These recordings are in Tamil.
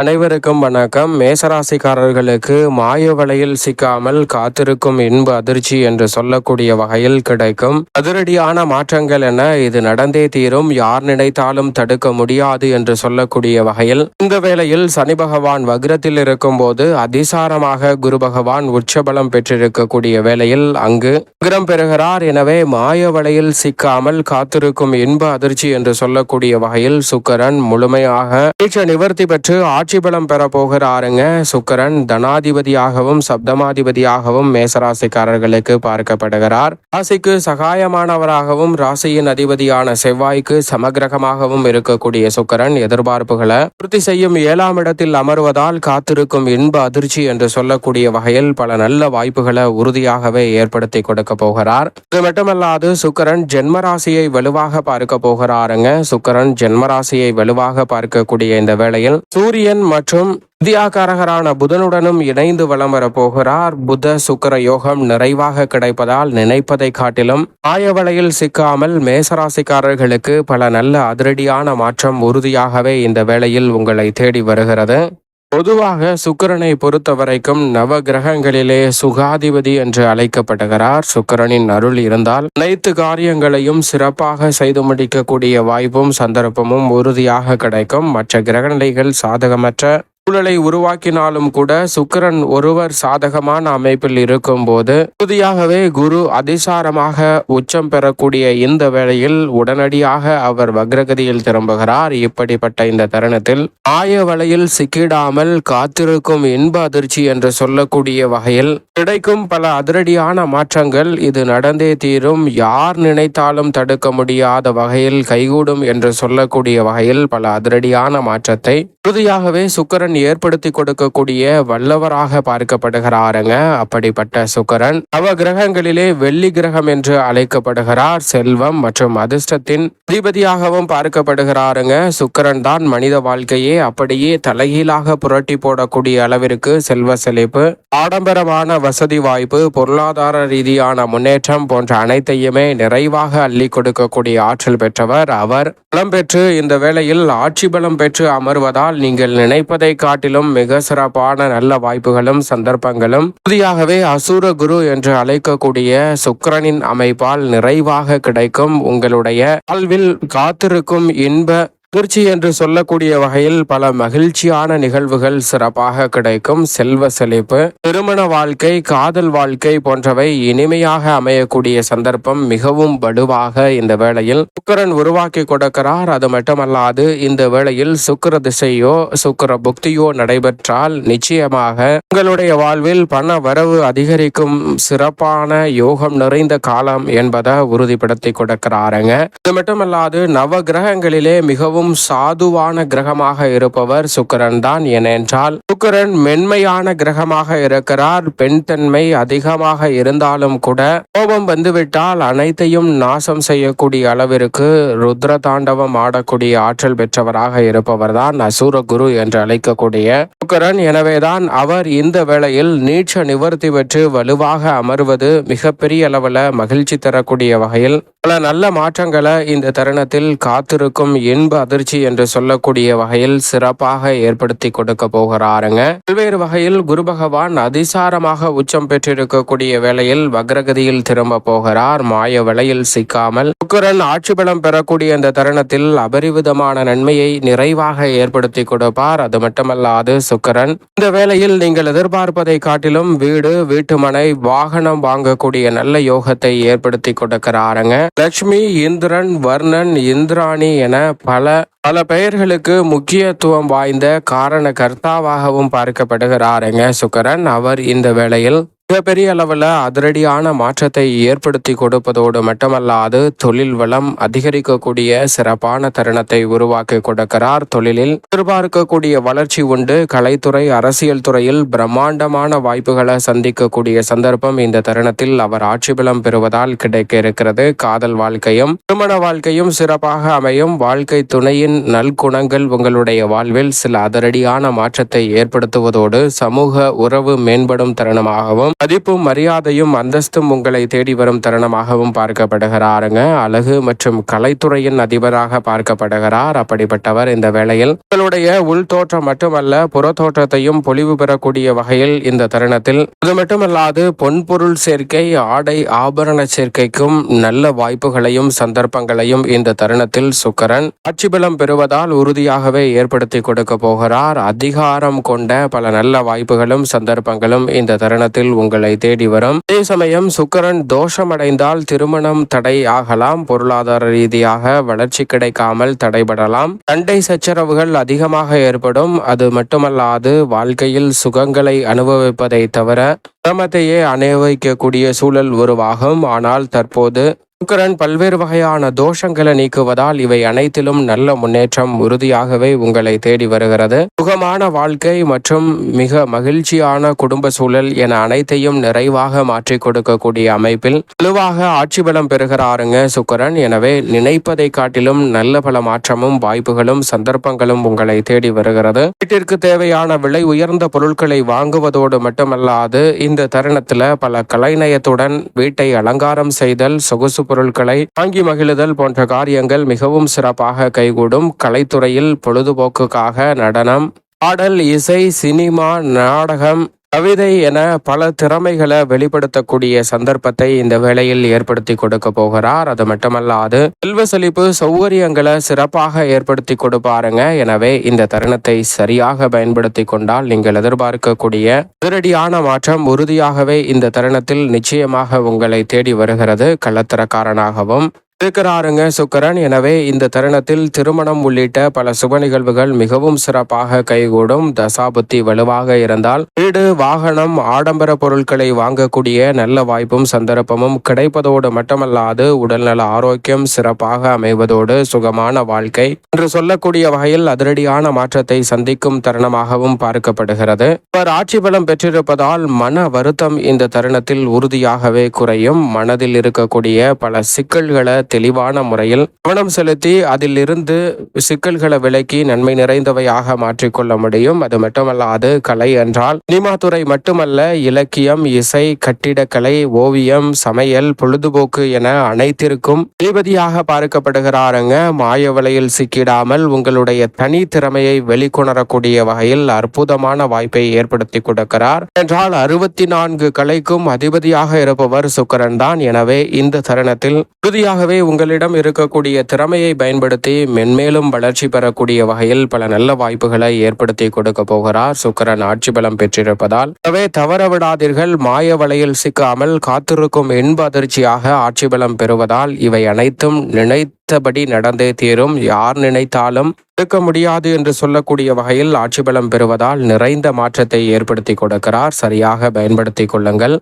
அனைவருக்கும் வணக்கம். மேசராசிக்காரர்களுக்கு மாய வலையில் சிக்காமல் காத்திருக்கும் இன்ப அதிர்ச்சி என்று சொல்லக்கூடிய வகையில் கிடைக்கும். அதிரடியான மாற்றங்கள் என இது நடந்தே தீரும். யார் நினைத்தாலும் தடுக்க முடியாது என்று சொல்லக்கூடிய வகையில். இந்த வேளையில் சனி பகவான் வக்ரத்தில் இருக்கும் போது அதிசாரமாக குரு பகவான் உச்சபலம் பெற்றிருக்கக்கூடிய வேளையில் அங்கு வக்ரம் பெறுகிறார். எனவே மாய வலையில் சிக்காமல் காத்திருக்கும் இன்ப அதிர்ச்சி என்று சொல்லக்கூடிய வகையில் சுக்கரன் முழுமையாக நிவர்த்தி பெற்று ஆட்சி பலம் சுக்கரன் தனாதிபதியாகவும் சப்தமாதிபதியாகவும் மேசராசிக்காரர்களுக்கு பார்க்கப்படுகிறார். ராசிக்கு சகாயமானவராகவும் ராசியின் அதிபதியான செவ்வாய்க்கு சமகிரகமாகவும் இருக்கக்கூடிய சுக்கரன் எதிர்பார்ப்புகளை பூர்த்தி செய்யும் ஏழாம் இடத்தில் அமர்வதால் காத்திருக்கும் இன்ப அதிர்ச்சி என்று சொல்லக்கூடிய வகையில் பல நல்ல வாய்ப்புகளை உறுதியாகவே ஏற்படுத்தி கொடுக்க போகிறார். இது மட்டுமல்லாது சுக்கரன் ஜென்மராசியை வலுவாக பார்க்க போகிறாருங்க. சுக்கரன் ஜென்மராசியை வலுவாக பார்க்கக்கூடிய இந்த வேளையில் சூரியன் மற்றும் வித்யாகாரகரான புதனுடனும் இணைந்து வலம் வரப்போகிறார் புத சுக்கர யோகம் நிறைவாக கிடைப்பதால் நினைப்பதை காட்டிலும் ஆயவலையில் சிக்காமல் மேசராசிக்காரர்களுக்கு பல நல்ல அதிரடியான மாற்றம் உறுதியாகவே இந்த வேளையில் உங்களை தேடி வருகிறது. பொதுவாக சுக்கரனை பொறுத்த வரைக்கும் நவ கிரகங்களிலே சுகாதிபதி என்று அழைக்கப்படுகிறார் சுக்கரனின் அருள் இருந்தால் அனைத்து காரியங்களையும் சிறப்பாக செய்து முடிக்கக்கூடிய வாய்ப்பும் சந்தர்ப்பமும் உறுதியாக கிடைக்கும். மற்ற கிரகநிலைகள் சாதகமற்ற சூழலை உருவாக்கினாலும் கூட சுக்கரன் ஒருவர் சாதகமான அமைப்பில் இருக்கும் போது உறுதியாகவே குரு அதிசாரமாக உச்சம் பெறக்கூடிய இந்த வேளையில் உடனடியாக அவர் வக்ரகதியில் திரும்புகிறார். இப்படிப்பட்ட இந்த தருணத்தில் ஆய வலையில் சிக்கிடாமல் காத்திருக்கும் இன்ப அதிர்ச்சி என்று சொல்லக்கூடிய வகையில் கிடைக்கும் பல அதிரடியான மாற்றங்கள். இது நடந்தே தீரும். யார் நினைத்தாலும் தடுக்க முடியாத வகையில் கைகூடும் என்று சொல்லக்கூடிய வகையில் பல அதிரடியான மாற்றத்தை உறுதியாகவே சுக்கரன் ஏற்படுத்தி கொடுக்கக்கூடிய வல்லவராக பார்க்கப்படுகிறாருங்க. அப்படிப்பட்ட சுக்கரன் நவ கிரகங்களிலே வெள்ளி கிரகம் என்று அழைக்கப்படுகிறார். செல்வம் மற்றும் அதிர்ஷ்டத்தின் அதிபதியாகவும் பார்க்கப்படுகிறாருங்க. சுக்கரன் தான் மனித வாழ்க்கையே அப்படியே தலைகீழாக புரட்டி போடக்கூடிய அளவிற்கு செல்வ செழிப்பு ஆடம்பரமான வசதி வாய்ப்பு பொருளாதார ரீதியான முன்னேற்றம் போன்ற அனைத்தையுமே நிறைவாக அள்ளி கொடுக்கக்கூடிய ஆற்றல் பெற்றவர் அவர். பலம் பெற்று இந்த வேளையில் ஆட்சி பலம் பெற்று அமர்வதால் நீங்கள் நினைப்பதை காட்டிலும் மிக சிறப்பான நல்ல வாய்ப்புகளும் சந்தர்ப்பங்களும். புதியாகவே அசுர குரு என்று அழைக்கக்கூடிய சுக்கரனின் அமைப்பால் நிறைவாக கிடைக்கும் உங்களுடைய வாழ்வில் காத்திருக்கும் இன்ப அதிர்ச்சி என்று சொல்லக்கூடிய வகையில் பல மகிழ்ச்சியான நிகழ்வுகள் சிறப்பாக கிடைக்கும். செல்வ செழிப்பு திருமண வாழ்க்கை காதல் வாழ்க்கை போன்றவை இனிமையாக அமையக்கூடிய சந்தர்ப்பம் மிகவும் வலுவாக இந்த வேளையில் சுக்கரன் உருவாக்கி கொடுக்கிறார். அது மட்டுமல்லாது இந்த வேளையில் சுக்கர திசையோ சுக்கர புக்தியோ நடைபெற்றால் நிச்சயமாக உங்களுடைய வாழ்வில் பண வரவு அதிகரிக்கும் சிறப்பான யோகம் நிறைந்த காலம் என்பதை உறுதிப்படுத்தி கொடுக்கிறாருங்க. இது மட்டுமல்லாது நவ கிரகங்களிலே மிகவும் மிகவும் சாதுவான கிரகமாக இருப்பவர் சுக்கரன் தான். ஏனென்றால் சுக்கரன் மென்மையான கிரகமாக இருக்கிறார். பெண் தன்மை அதிகமாக இருந்தாலும் கூட கோபம் வந்துவிட்டால் அனைத்தையும் நாசம் செய்யக்கூடிய அளவிற்கு ருத்ர தாண்டவம் ஆடக்கூடிய ஆற்றல் பெற்றவராக இருப்பவர் தான் அசூர குரு என்று அழைக்கக்கூடிய சுக்கரன். எனவேதான் அவர் இந்த வேளையில் நீட்ச நிவர்த்தி பெற்று வலுவாக அமர்வது மிகப்பெரிய அளவில் மகிழ்ச்சி தரக்கூடிய வகையில் பல நல்ல மாற்றங்களை இந்த தருணத்தில் காத்திருக்கும் இன்ப அதிர்ச்சி என்று சொல்லக்கூடிய வகையில் சிறப்பாக ஏற்படுத்தி கொடுக்க போகிறாருங்க. பல்வேறு வகையில் குரு பகவான் அதிசாரமாக உச்சம் பெற்றிருக்கக்கூடிய வேளையில் வக்ரகதியில் திரும்ப போகிறார். மாய விலையில் சிக்காமல் சுக்கரன் ஆட்சி பலம் பெறக்கூடிய அந்த தருணத்தில் அபரிவிதமான நன்மையை நிறைவாக ஏற்படுத்தி கொடுப்பார். அது மட்டுமல்லாது சுக்கரன் இந்த வேளையில் நீங்கள் எதிர்பார்ப்பதை காட்டிலும் வீடு வீட்டுமனை வாகனம் வாங்கக்கூடிய நல்ல யோகத்தை ஏற்படுத்தி கொடுக்கிறாருங்க. லட்சுமி இந்திரன் வர்ணன் இந்திராணி என பல பல பெயர்களுக்கு முக்கியத்துவம் வாய்ந்த காரண கர்த்தாவாகவும் பார்க்கப்படுகிறாருங்க சுக்கரன். அவர் இந்த வேளையில் மிகப்பெரிய அளவில் அதிரடியான மாற்றத்தை ஏற்படுத்தி கொடுப்பதோடு மட்டுமல்லாது தொழில் வளம் அதிகரிக்கக்கூடிய சிறப்பான தருணத்தை உருவாக்கி கொடுக்கிறார். தொழிலில் எதிர்பார்க்கக்கூடிய வளர்ச்சி உண்டு. கலைத்துறை அரசியல் துறையில் பிரம்மாண்டமான வாய்ப்புகளை சந்திக்கக்கூடிய சந்தர்ப்பம் இந்த தருணத்தில் அவர் ஆட்சி பலம் பெறுவதால் கிடைக்க இருக்கிறது. காதல் வாழ்க்கையும் திருமண வாழ்க்கையும் சிறப்பாக அமையும். வாழ்க்கை துணையின் நல்குணங்கள் உங்களுடைய வாழ்வில் சில அதிரடியான மாற்றத்தை ஏற்படுத்துவதோடு சமூக உறவு மேம்படும் தருணமாகவும் மதிப்பும் மரியாதையும் அந்தஸ்தும் உங்களை தேடி வரும் தருணமாகவும் பார்க்கப்படுகிறாருங்க. அழகு மற்றும் கலைத்துறையின் அதிபராக பார்க்கப்படுகிறார். அப்படிப்பட்டவர் இந்த வேளையில் உங்களுடைய உள் தோற்றம் மட்டுமல்ல புற தோற்றத்தையும் பொலிவு பெறக்கூடிய வகையில் இந்த தருணத்தில் அது மட்டுமல்லாது பொன்பொருள் சேர்க்கை ஆடை ஆபரண சேர்க்கைக்கும் நல்ல வாய்ப்புகளையும் சந்தர்ப்பங்களையும் இந்த தருணத்தில் சுக்கரன் ஆட்சி பலம் பெறுவதால் உறுதியாகவே ஏற்படுத்தி கொடுக்க போகிறார். அதிகாரம் கொண்ட பல நல்ல வாய்ப்புகளும் சந்தர்ப்பங்களும் இந்த தருணத்தில் உங்களை தேடி வரும். அதே சமயம் சுக்கரன் தோஷமடைந்தால் திருமணம் தடை ஆகலாம் பொருளாதார ரீதியாக வளர்ச்சி கிடைக்காமல் தடைபடலாம். சண்டை சச்சரவுகள் அதிகமாக ஏற்படும். அது மட்டுமல்லாது வாழ்க்கையில் சுகங்களை அனுபவிப்பதை தவிர சிரமத்தையே அனுபவிக்கக்கூடிய சூழல் உருவாகும். ஆனால் தற்போது சுக்கரன் பல்வேறு வகையான தோஷங்களை நீக்குவதால் இவை அனைத்திலும் நல்ல முன்னேற்றம் உறுதியாகவே உங்களை தேடி வருகிறது. சுகமான வாழ்க்கை மற்றும் மிக மகிழ்ச்சியான குடும்ப சூழல் என அனைத்தையும் நிறைவாக மாற்றி கொடுக்கக்கூடிய அமைப்பில் வலுவாக ஆட்சி பலம் பெறுகிறாருங்க சுக்கரன். எனவே நினைப்பதை காட்டிலும் நல்ல பல மாற்றமும் வாய்ப்புகளும் சந்தர்ப்பங்களும் உங்களை தேடி வருகிறது. வீட்டிற்கு தேவையான விலை உயர்ந்த பொருட்களை வாங்குவதோடு மட்டுமல்லாது இந்த தருணத்துல பல கலைநயத்துடன் வீட்டை அலங்காரம் செய்தல் சொகுசு பொருட்களை வாங்கி மகிழுதல் போன்ற காரியங்கள் மிகவும் சிறப்பாக கைகூடும். கலைத்துறையில் பொழுதுபோக்குக்காக நடனம் பாடல் இசை சினிமா நாடகம் கவிதை என பல திறமைகளை வெளிப்படுத்தக்கூடிய சந்தர்ப்பத்தை இந்த வேளையில் ஏற்படுத்தி கொடுக்க போகிறார். அது மட்டுமல்லாது செல்வ செழிப்பு சௌகரியங்களை சிறப்பாக ஏற்படுத்தி கொடுப்பாருங்க எனவே இந்த தருணத்தை சரியாக பயன்படுத்தி கொண்டால் நீங்கள் எதிர்பார்க்கக்கூடிய அதிரடியான மாற்றம் உறுதியாகவே இந்த தருணத்தில் நிச்சயமாக உங்களை தேடி வருகிறது. கள்ளத்தரக்காரனாகவும் இருக்கிறாருங்க சுக்கரன் எனவே இந்த தருணத்தில் திருமணம் உள்ளிட்ட பல சுப நிகழ்வுகள் மிகவும் சிறப்பாக கைகூடும். தசாபுத்தி வலுவாக இருந்தால் வீடு வாகனம் ஆடம்பர பொருட்களை வாங்கக்கூடிய நல்ல வாய்ப்பும் சந்தர்ப்பமும் கிடைப்பதோடு மட்டுமல்லாது உடல்நல ஆரோக்கியம் சிறப்பாக அமைவதோடு சுகமான வாழ்க்கை என்று சொல்லக்கூடிய வகையில் அதிரடியான மாற்றத்தை சந்திக்கும் தருணமாகவும் பார்க்கப்படுகிறது. அவர் ஆட்சி பலம் பெற்றிருப்பதால் மன வருத்தம் இந்த தருணத்தில் உறுதியாகவே குறையும். மனதில் இருக்கக்கூடிய பல சிக்கல்களை தெளிவான முறையில் கவனம் செலுத்தி அதிலிருந்து சிக்கல்களை விலக்கி நன்மை நிறைந்தவையாக மாற்றிக்கொள்ள முடியும். அது மட்டுமல்லாது கலை என்றால் சினிமா துறை மட்டுமல்ல இலக்கியம் இசை கட்டிடக்கலை ஓவியம் சமையல் பொழுதுபோக்கு என அனைத்திற்கும் அதிபதியாக பார்க்கப்படுகிறாருங்க. மாய வலையில் சிக்கிடாமல் உங்களுடைய தனி திறமையை வெளிக்கொணரக்கூடிய வகையில் அற்புதமான வாய்ப்பை ஏற்படுத்தி கொடுக்கிறார். என்றால் அறுபத்தி நான்கு கலைக்கும் அதிபதியாக இருப்பவர் சுக்கரன் தான் எனவே இந்த தருணத்தில் உறுதியாகவே உங்களிடம் இருக்கக்கூடிய திறமையை பயன்படுத்தி மென்மேலும் வளர்ச்சி பெறக்கூடிய வகையில் பல நல்ல வாய்ப்புகளை ஏற்படுத்தி கொடுக்க போகிறார். சுக்கரன் ஆட்சி பலம் பெற்றிருப்பதால் எனவே தவற விடாதீர்கள் மாய வலையில் சிக்காமல் காத்திருக்கும் இன்ப அதிர்ச்சியாக ஆட்சி பலம் பெறுவதால் இவை அனைத்தும் நினைத்தபடி நடந்தே தீரும். யார் நினைத்தாலும் இருக்க முடியாது என்று சொல்லக்கூடிய வகையில் ஆட்சி பலம் பெறுவதால் நிறைந்த மாற்றத்தை ஏற்படுத்தி கொடுக்கிறார். சரியாக பயன்படுத்திக் கொள்ளுங்கள்.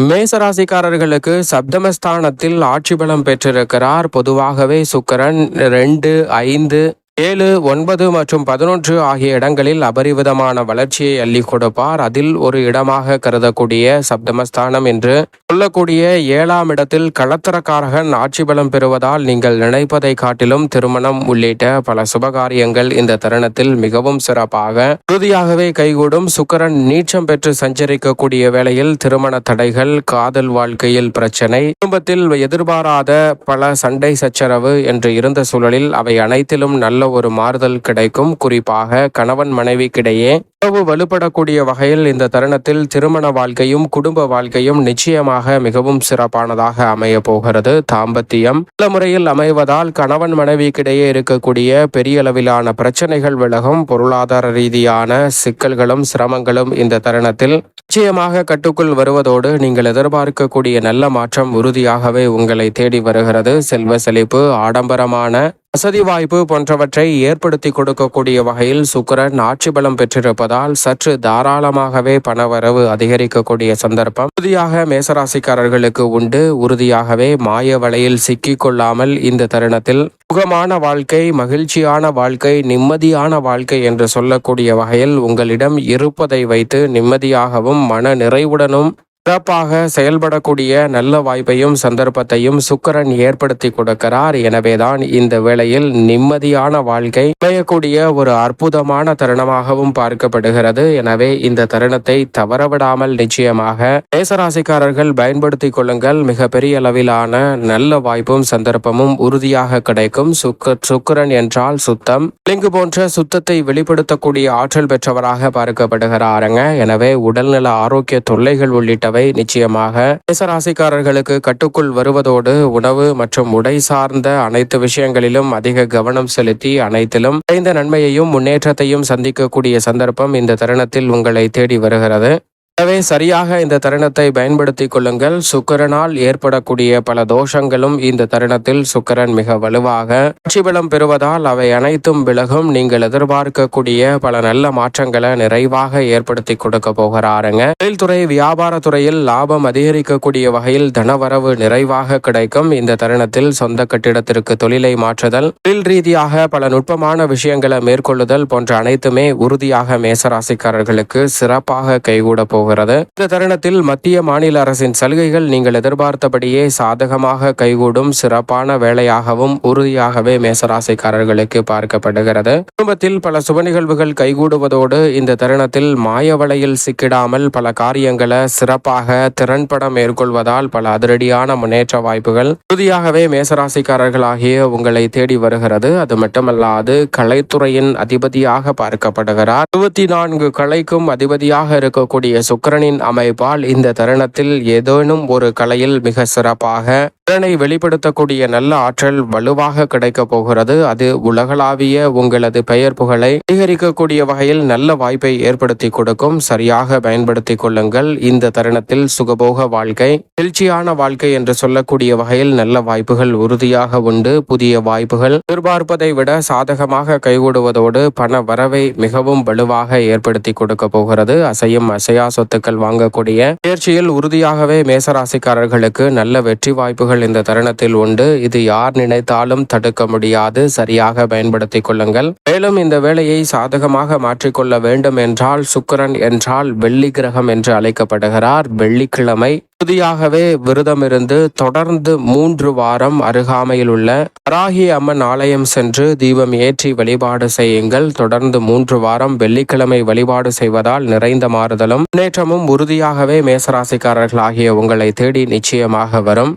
மேசராசிக்காரர்களுக்கு சப்தமஸ்தானத்தில் ஆட்சி பலம் பெற்றிருக்கிறார். பொதுவாகவே சுக்கரன் ரெண்டு ஐந்து ஏழு ஒன்பது மற்றும் பதினொன்று ஆகிய இடங்களில் அபரிவிதமான வளர்ச்சியை அள்ளி கொடுப்பார். அதில் ஒரு இடமாக கருதக்கூடிய சப்தமஸ்தானம் என்று சொல்லக்கூடிய ஏழாம் இடத்தில் களத்திரக்காரகன் ஆட்சி பலம் பெறுவதால் நீங்கள் நினைப்பதை காட்டிலும் திருமணம் உள்ளிட்ட பல சுபகாரியங்கள் இந்த தருணத்தில் மிகவும் சிறப்பாக உறுதியாகவே கைகூடும். சுக்கரன் நீச்சம் பெற்று சஞ்சரிக்கக்கூடிய வேளையில் திருமண தடைகள் காதல் வாழ்க்கையில் பிரச்சனை குடும்பத்தில் எதிர்பாராத பல சண்டை சச்சரவு என்று இருந்த சூழலில் அவை அனைத்திலும் நல்ல ஒரு மாறுதல் கிடைக்கும். குறிப்பாக கணவன் மனைவிக்கிடையே உறவு வலுப்படக்கூடிய வகையில் இந்த தருணத்தில் திருமண வாழ்க்கையும் குடும்ப வாழ்க்கையும் நிச்சயமாக மிகவும் சிறப்பானதாக அமைய போகிறது. தாம்பத்தியம் நல்ல முறையில் அமைவதால் கணவன் மனைவிக்கிடையே இருக்கக்கூடிய பெரிய அளவிலான பிரச்சனைகள் விலகும். பொருளாதார ரீதியான சிக்கல்களும் சிரமங்களும் இந்த தருணத்தில் நிச்சயமாக கட்டுக்குள் வருவதோடு நீங்கள் எதிர்பார்க்கக்கூடிய நல்ல மாற்றம் உறுதியாகவே உங்களை தேடி வருகிறது. செல்வ செழிப்பு ஆடம்பரமான வசதி வாய்ப்பு போன்றவற்றை ஏற்படுத்தி கொடுக்கக்கூடிய வகையில் சுக்கரன் ஆட்சி பலம் பெற்றிருப்பதால் சற்று தாராளமாகவே பணவரவு அதிகரிக்கக்கூடிய சந்தர்ப்பம். உறுதியாக மேசராசிக்காரர்களுக்கு உண்டு. உறுதியாகவே மாய வலையில் சிக்கிக் கொள்ளாமல் இந்த தருணத்தில் சுகமான வாழ்க்கை மகிழ்ச்சியான வாழ்க்கை நிம்மதியான வாழ்க்கை என்று சொல்லக்கூடிய வகையில் உங்களிடம் இருப்பதை வைத்து நிம்மதியாகவும் மன நிறைவுடனும் சிறப்பாக செயல்படக்கூடிய நல்ல வாய்ப்பையும் சந்தர்ப்பத்தையும் சுக்கரன் ஏற்படுத்தி கொடுக்கிறார். எனவேதான் இந்த வேளையில் நிம்மதியான வாழ்க்கை அமையக்கூடிய ஒரு அற்புதமான தருணமாகவும் பார்க்கப்படுகிறது. எனவே இந்த தருணத்தை தவறவிடாமல் நிச்சயமாக மேசராசிக்காரர்கள் பயன்படுத்தி கொள்ளுங்கள். மிகப்பெரிய அளவிலான நல்ல வாய்ப்பும் சந்தர்ப்பமும் உறுதியாக கிடைக்கும். சுக்க சுக்கரன் என்றால் சுத்தம். லிங்கு போன்ற சுத்தத்தை வெளிப்படுத்தக்கூடிய ஆற்றல் பெற்றவராக பார்க்கப்படுகிறாருங்க. எனவே உடல்நல ஆரோக்கிய தொல்லைகள் உள்ளிட்ட உள்ளிட்டவை நிச்சயமாக மேசராசிக்காரர்களுக்கு கட்டுக்குள் வருவதோடு உணவு மற்றும் உடை சார்ந்த அனைத்து விஷயங்களிலும் அதிக கவனம் செலுத்தி அனைத்திலும் குறைந்த நன்மையையும் முன்னேற்றத்தையும் சந்திக்கக்கூடிய சந்தர்ப்பம் இந்த தருணத்தில் உங்களை தேடி வருகிறது. எனவே சரியாக இந்த தருணத்தை பயன்படுத்திக் கொள்ளுங்கள். சுக்கரனால் ஏற்படக்கூடிய பல தோஷங்களும் இந்த தருணத்தில் சுக்கரன் மிக வலுவாக ஆட்சி பலம் பெறுவதால் அவை அனைத்தும் விலகும். நீங்கள் எதிர்பார்க்கக்கூடிய பல நல்ல மாற்றங்களை நிறைவாக ஏற்படுத்தி கொடுக்க போகிறாருங்க. தொழில்துறை வியாபாரத்துறையில் லாபம் அதிகரிக்கக்கூடிய வகையில் தனவரவு நிறைவாக கிடைக்கும். இந்த தருணத்தில் சொந்த கட்டிடத்திற்கு தொழிலை மாற்றுதல் தொழில் ரீதியாக பல நுட்பமான விஷயங்களை மேற்கொள்ளுதல் போன்ற அனைத்துமே உறுதியாக மேசராசிக்காரர்களுக்கு சிறப்பாக கைகூட போகிறது. இந்த தருணத்தில் மத்திய மாநில அரசின் சலுகைகள் நீங்கள் எதிர்பார்த்தபடியே சாதகமாக கைகூடும் சிறப்பான வேலையாகவும் உறுதியாகவே மேசராசிக்காரர்களுக்கு பார்க்கப்படுகிறது. குடும்பத்தில் பல சுப நிகழ்வுகள் கைகூடுவதோடு இந்த தருணத்தில் மாயவலையில் சிக்கிடாமல் பல காரியங்களை சிறப்பாக திறன்பட மேற்கொள்வதால் பல அதிரடியான முன்னேற்ற வாய்ப்புகள் உறுதியாகவே மேசராசிக்காரர்களாகிய உங்களை தேடி வருகிறது. அது மட்டுமல்லாது கலைத்துறையின் அதிபதியாக பார்க்கப்படுகிறார். இருபத்தி நான்கு கலைக்கும் அதிபதியாக இருக்கக்கூடிய சுக்கரனின் அமைப்பால் இந்த தருணத்தில் ஏதேனும் ஒரு கலையில் மிக சிறப்பாக திறனை வெளிப்படுத்தக்கூடிய நல்ல ஆற்றல் வலுவாக கிடைக்கப் போகிறது. அது உலகளாவிய உங்களது பெயர் புகழை அதிகரிக்கக்கூடிய வகையில் நல்ல வாய்ப்பை ஏற்படுத்தி கொடுக்கும். சரியாக பயன்படுத்திக் கொள்ளுங்கள். இந்த தருணத்தில் சுகபோக வாழ்க்கை எழுச்சியான வாழ்க்கை என்று சொல்லக்கூடிய வகையில் நல்ல வாய்ப்புகள் உறுதியாக உண்டு. புதிய வாய்ப்புகள் எதிர்பார்ப்பதை விட சாதகமாக கைகூடுவதோடு பண வரவை மிகவும் வலுவாக ஏற்படுத்தி கொடுக்க போகிறது. அசையும் அசையா சொத்துக்கள் வாங்கக்கூடிய முயற்சியில் உறுதியாகவே மேசராசிக்காரர்களுக்கு நல்ல வெற்றி வாய்ப்புகள் இந்த தருணத்தில் உண்டு. இது யார் நினைத்தாலும் தடுக்க முடியாது. சரியாக பயன்படுத்திக் கொள்ளுங்கள். மேலும் இந்த வேலையை சாதகமாக மாற்றிக்கொள்ள வேண்டும் என்றால் சுக்கிரன் என்றால் வெள்ளி கிரகம் என்று அழைக்கப்படுகிறார். வெள்ளிக்கிழமை உறுதியாகவே விரதமிருந்து தொடர்ந்து மூன்று வாரம் அருகாமையில் உள்ள வராகி அம்மன் ஆலயம் சென்று தீபம் ஏற்றி வழிபாடு செய்யுங்கள். தொடர்ந்து மூன்று வாரம் வெள்ளிக்கிழமை வழிபாடு செய்வதால் நிறைந்த மாறுதலும் முன்னேற்றமும் உறுதியாகவே மேசராசிக்காரர்களாகிய உங்களை தேடி நிச்சயமாக வரும்.